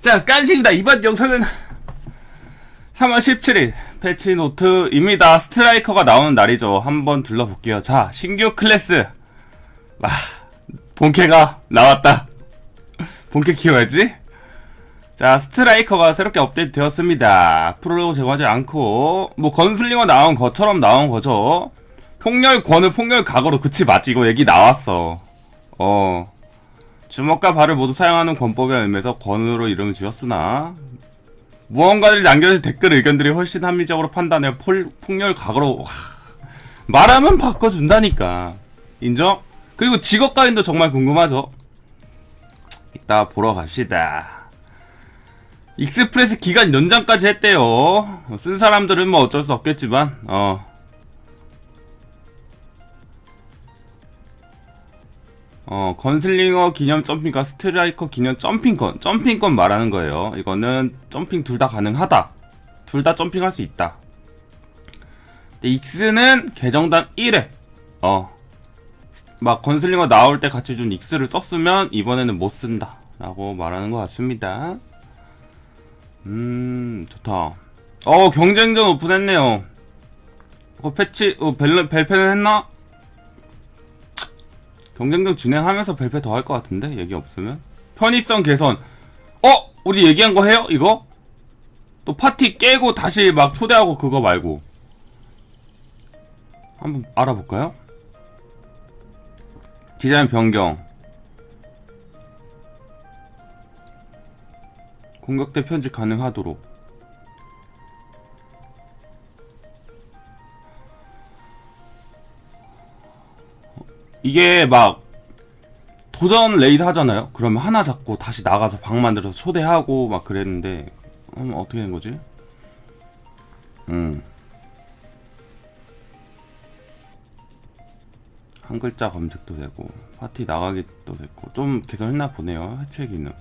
자, 깐식입니다. 이번 영상은 3월 17일 패치노트입니다. 스트라이커가 나오는 날이죠. 한번 둘러볼게요. 자, 신규 클래스. 아, 본캐가 나왔다. 본캐 키워야지. 자, 스트라이커가 새롭게 업데이트 되었습니다. 프로로 제공하지 않고, 뭐, 건슬링어 나온 것처럼 나온 거죠. 폭렬 권을 폭렬 각오로 그치 맞지? 이거 얘기 나왔어. 어. 주먹과 발을 모두 사용하는 권법의 의미에서 권으로 이름을 지었으나 무언가를 남겨진 댓글 의견들이 훨씬 합리적으로 판단해 폴, 폭렬 각오로 와, 말하면 바꿔준다니까 인정? 그리고 직업 가인도 정말 궁금하죠? 이따 보러 갑시다 익스프레스 기간 연장까지 했대요 쓴 사람들은 뭐 어쩔 수 없겠지만 어 어, 건슬링어 기념 점핑과 스트라이커 기념 점핑권, 점핑권 말하는 거예요. 이거는 점핑 둘 다 가능하다. 둘 다 점핑할 수 있다. 근데 익스는 계정당 1회. 어. 막 건슬링어 나올 때 같이 준 익스를 썼으면 이번에는 못 쓴다. 라고 말하는 것 같습니다. 음, 좋다. 어, 경쟁전 오픈했네요. 어, 패치, 어, 벨, 벨페는 했나? 경쟁전 진행하면서 벨페 더 할 것 같은데? 얘기 없으면? 편의성 개선. 어? 우리 얘기한 거 해요? 이거? 또 파티 깨고 다시 막 초대하고 그거 말고. 한번 알아볼까요? 디자인 변경. 공격대 편집 가능하도록 이게 막 도전 레이드 하잖아요. 그러면 하나 잡고 다시 나가서 방 만들어서 초대하고 막 그랬는데 음, 어떻게 된 거지? 음. 한 글자 검색도 되고 파티 나가기도 됐고 좀 개선했나 보네요. 해체 기능.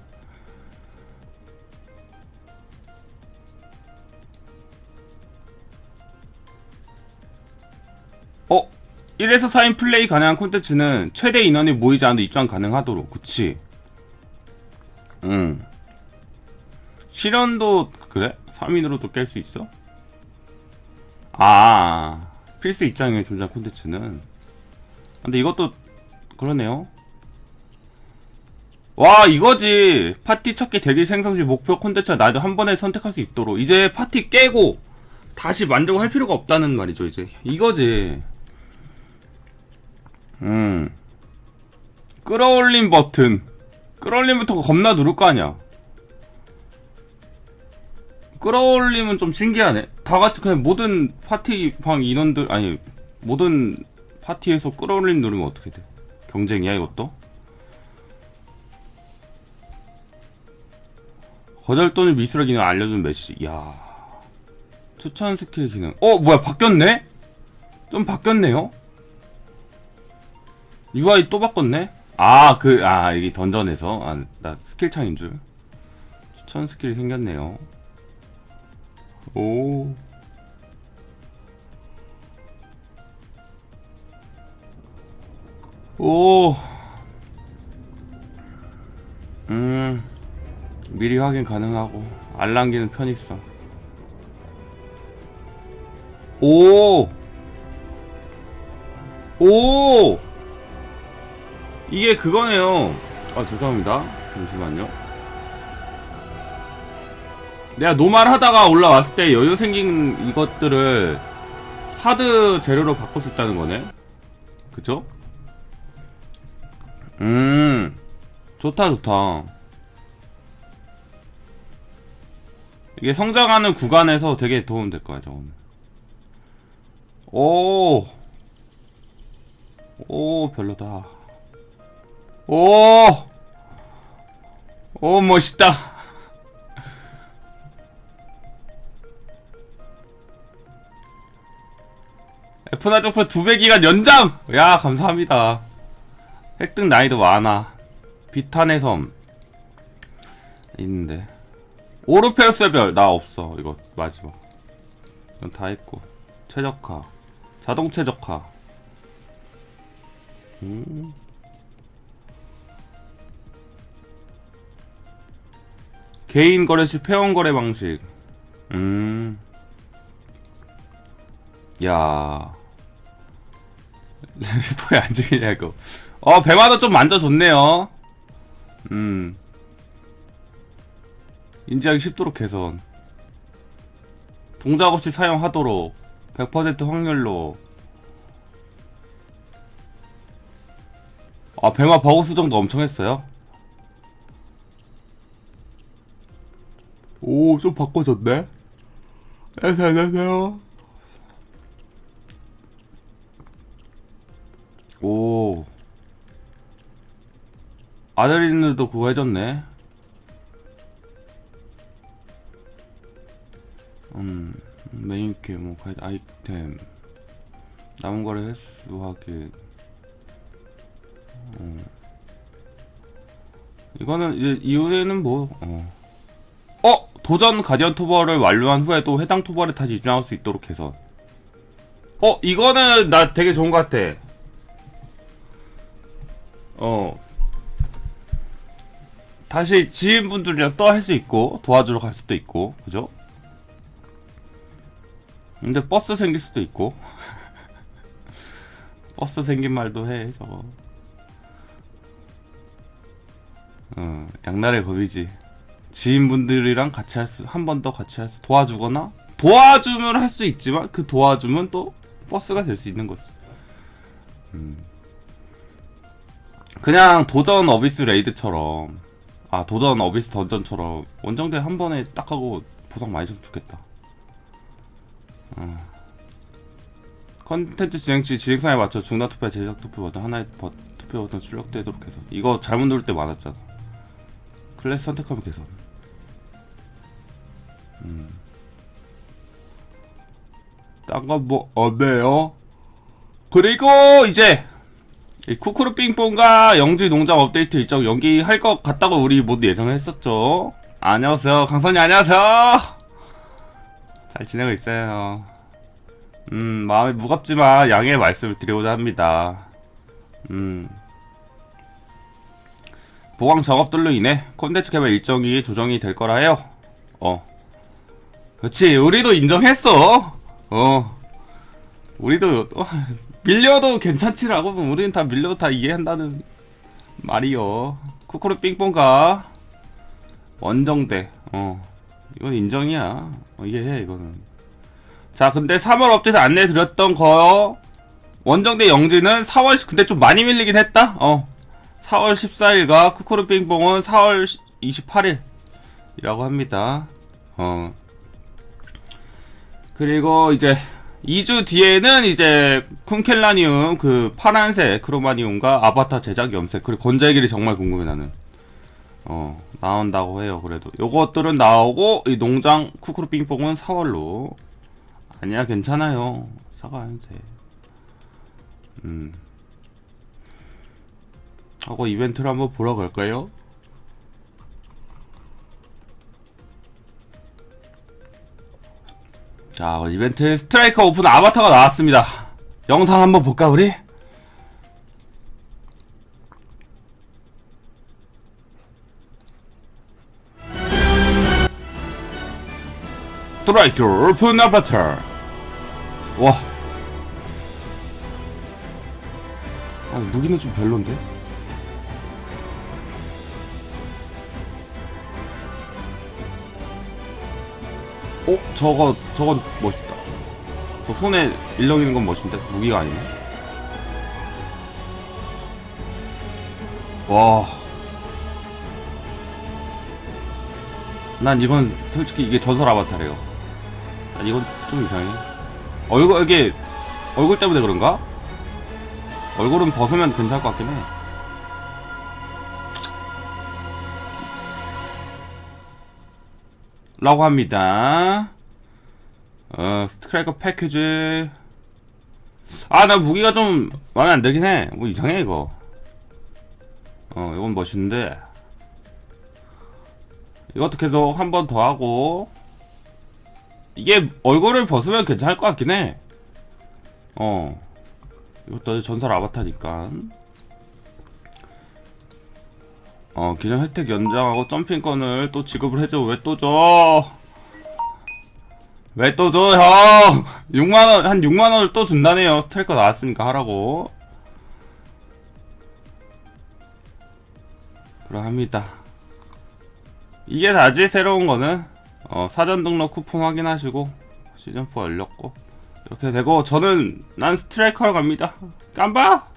1에서 4인 플레이 가능한 콘텐츠는 최대 인원이 모이지 않아도 입장 가능하도록. 그치? 응. 실현도 그래? 3인으로도 깰 수 있어? 아 필수 입장에 존재한 콘텐츠는. 근데 이것도 그러네요. 와 이거지. 파티 찾기 대기 생성 시 목표 콘텐츠가 나도 한 번에 선택할 수 있도록. 이제 파티 깨고 다시 만들고 할 필요가 없다는 말이죠 이제. 이거지 음. 끌어올림 버튼. 끌어올림 버튼 겁나 누를 거 아니야. 끌어올림은 좀 신기하네. 다 같이 그냥 모든 파티 방 인원들, 아니, 모든 파티에서 끌어올림 누르면 어떻게 돼? 경쟁이야, 이것도? 거절 또는 미술의 기능 알려준 메시지. 이야. 추천 스킬 기능. 어, 뭐야, 바뀌었네? 좀 바뀌었네요? UI 또 바꿨네? 아, 그, 아, 이게 던전에서. 아, 나 스킬 창인 줄. 추천 스킬이 생겼네요. 오. 오. 음. 미리 확인 가능하고. 알람기는 편의성. 오. 오! 이게 그거네요. 아 죄송합니다. 잠시만요. 내가 노말 하다가 올라왔을 때 여유 생긴 이것들을 하드 재료로 바꿀 수 있다는 거네. 그쵸? 음, 좋다, 좋다. 이게 성장하는 구간에서 되게 도움 될 거야, 저거는. 오, 오, 별로다. 오! 오, 멋있다. 에프나 점프 두배 기간 연장! 야, 감사합니다. 획득 난이도 많아. 비탄의 섬. 있는데. 오르페르스의 별, 나 없어. 이거, 마지막. 이건 다 했고. 최적화. 자동 최적화. 음. 개인 거래 시 회원 거래 방식. 음. 야. 리포에 안 죽이냐고. 어, 배마도 좀 만져줬네요. 음. 인지하기 쉽도록 개선. 동작 없이 사용하도록 100% 확률로 아 배마 버그 수정도 엄청 했어요? 오 좀 바꿔줬네? 안녕하세요 오 아데리누도 그거 해줬네 음 메인 게뭐 아이템 남은 거래 횟수 확인 어. 이거는 이제 이후에는 뭐 어. 어 도전 가디언 토벌을 완료한 후에도 해당 토벌에 다시 입장할 수 있도록 해서. 어 이거는 나 되게 좋은 것 같아. 어. 다시 지인분들이랑 또 할 수 있고 도와주러 갈 수도 있고 그죠? 근데 버스 생길 수도 있고. 버스 생긴 말도 해 저거. 어 양날의 검이지 지인분들이랑 같이 할 수 한 번 더 같이 할 수 도와주거나 도와주면 할수 있지만 그 도와주면 또 버스가 될 수 있는 거지 음. 그냥 도전 어비스 레이드처럼 아 도전 어비스 던전처럼 원정대 한 번에 딱 하고 보상 많이 줬으면 좋겠다 컨텐츠 진행 시 진행상에 맞춰 중단 투표, 제작 투표 버튼 하나의 버, 투표 버튼 출력되도록 해서 이거 잘못 누를 때 많았잖아. 클래스 선택하면 개선. 음. 딴건뭐 없네요. 그리고 이제 이 쿠쿠르 삥뽕과 영지 농장 업데이트 일정 연기할 것 같다고 우리 모두 예상을 했었죠. 안녕하세요, 강선이 안녕하세요. 잘 지내고 있어요. 음, 마음이 무겁지만 양해의 말씀을 드리고자 합니다. 음. 보강 작업들로 인해 콘텐츠 개발 일정이 조정이 될 거라 해요. 어. 그렇지, 우리도 인정했어. 어. 우리도 어, 밀려도 괜찮지라고 우리는 다 밀려도 다 이해한다는 말이요. 쿠쿠르 삥뽕가 원정대. 어. 이건 인정이야. 어, 이해해 이거는. 자, 근데 3월 업데이트 안내 드렸던 거 원정대 영지는 4월 시- 근데 좀 많이 밀리긴 했다. 어. 4월 14일과 쿠쿠르 빙봉은 4월 28일이라고 합니다. 어. 그리고 이제 2주 뒤에는 이제 쿤켈라니움 그 파란색 크로마니움과 아바타 제작 염색 그리고 건자의 정말 궁금해 나는. 어 나온다고 해요 그래도. 요것들은 나오고 이 농장 쿠쿠르 빙뽕은 4월로. 아니야 괜찮아요. 사과하면 돼음. 하고 이벤트를 한번 보러 갈까요? 자 이벤트 스트라이커 오픈 아바타가 나왔습니다 영상 한번 볼까 우리? 스트라이커 오픈 아바타 와 아, 무기는 좀 별론데? 어? 저거 저건 멋있다 저 손에 일렁이는 건 멋인데 무기가 아니네 와. 난 이건 솔직히 이게 전설 아바타래요. 아, 이건 좀 이상해. 얼굴 이게 얼굴 때문에 그런가? 얼굴은 벗으면 괜찮을 것 같긴 해. 라고 합니다. 어, 스트라이커 패키지. 아, 나 무기가 좀 마음에 안 들긴 해. 뭐 이상해, 이거. 어, 이건 멋있는데. 이것도 계속 한 번 더 하고. 이게 얼굴을 벗으면 괜찮을 것 같긴 해. 어. 이것도 전설 아바타니까. 어 기존 혜택 연장하고 점핑권을 또 지급을 해줘 왜 또 줘? 왜 또 줘, 형? 6만원, 한 6만원을 또 준다네요. 스트라이커 나왔으니까 하라고. 그러합니다. 이게 다지, 새로운 거는. 어, 사전 등록 쿠폰 확인하시고, 시즌4 열렸고. 이렇게 되고, 저는, 난 스트라이커로 갑니다. 깜바!